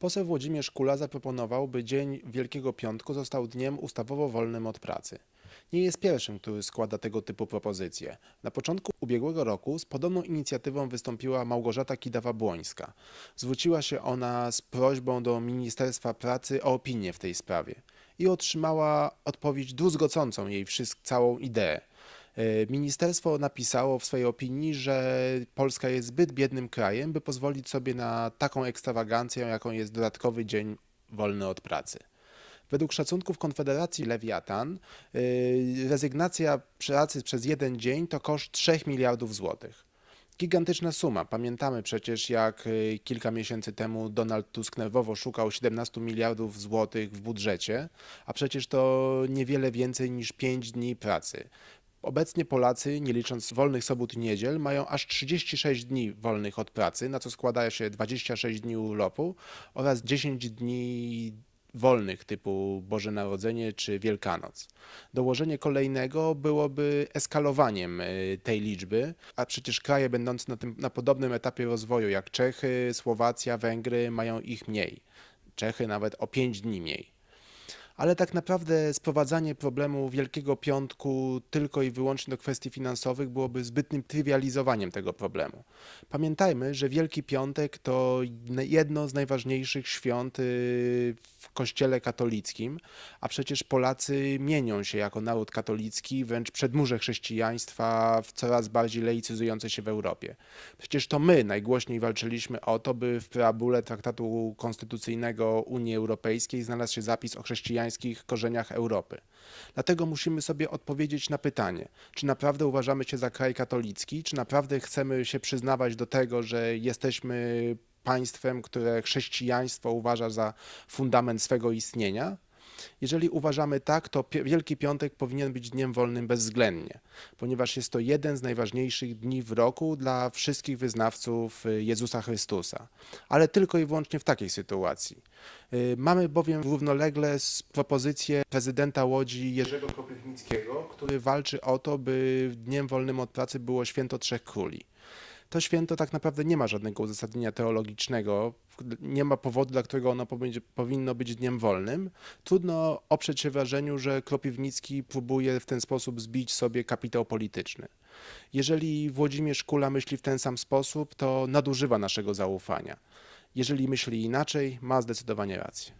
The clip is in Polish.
Poseł Włodzimierz Kula zaproponował, by Dzień Wielkiego Piątku został dniem ustawowo wolnym od pracy. Nie jest pierwszym, który składa tego typu propozycje. Na początku ubiegłego roku z podobną inicjatywą wystąpiła Małgorzata Kidawa-Błońska. Zwróciła się ona z prośbą do Ministerstwa Pracy o opinię w tej sprawie i otrzymała odpowiedź druzgocącą jej wszystk- całą ideę. E, Ministerstwo napisało w swojej opinii, że Polska jest zbyt biednym krajem, by pozwolić sobie na taką ekstrawagancję, jaką jest dodatkowy dzień wolny od pracy. Według szacunków Konfederacji Lewiatan yy, rezygnacja pracy przez jeden dzień to koszt 3 miliardów złotych. Gigantyczna suma. Pamiętamy przecież, jak y, kilka miesięcy temu Donald Tusk nerwowo szukał 17 miliardów złotych w budżecie, a przecież to niewiele więcej niż 5 dni pracy. Obecnie Polacy, nie licząc wolnych sobot i niedziel, mają aż 36 dni wolnych od pracy, na co składa się 26 dni urlopu oraz 10 dni wolnych typu Boże Narodzenie czy Wielkanoc. Dołożenie kolejnego byłoby eskalowaniem y, tej liczby, a przecież kraje będące na, tym, na podobnym etapie rozwoju jak Czechy, Słowacja, Węgry mają ich mniej. Czechy nawet o 5 dni mniej. Ale tak naprawdę sprowadzanie problemu Wielkiego Piątku tylko i wyłącznie do kwestii finansowych byłoby zbytnym trywializowaniem tego problemu. Pamiętajmy, że Wielki Piątek to jedno z najważniejszych świąt y, w Kościele katolickim, a przecież Polacy mienią się jako naród katolicki, wręcz przedmurze chrześcijaństwa w coraz bardziej laicyzujące się w Europie. Przecież to my najgłośniej walczyliśmy o to, by w preambule Traktatu Konstytucyjnego Unii Europejskiej znalazł się zapis o chrześcijańskich korzeniach Europy. Dlatego musimy sobie odpowiedzieć na pytanie, czy naprawdę uważamy się za kraj katolicki, czy naprawdę chcemy się przyznawać do tego, że jesteśmy państwem, które chrześcijaństwo uważa za fundament swego istnienia? Jeżeli uważamy tak, to Wielki Piątek powinien być dniem wolnym bezwzględnie, ponieważ jest to jeden z najważniejszych dni w roku dla wszystkich wyznawców y, Jezusa Chrystusa, ale tylko i wyłącznie w takiej sytuacji. Y, Mamy bowiem równolegle propozycję prezydenta Łodzi Jerzego Kropiwnickiego, który walczy o to, by dniem wolnym od pracy było święto Trzech Króli. To święto tak naprawdę nie ma żadnego uzasadnienia teologicznego, nie ma powodu, dla którego ono powinno- być dniem wolnym. Trudno oprzeć się wrażeniu, że Kropiwnicki próbuje w ten sposób zbić sobie kapitał polityczny. Jeżeli Włodzimierz Kula myśli w ten sam sposób, to nadużywa naszego zaufania. Jeżeli myśli inaczej, ma zdecydowanie rację.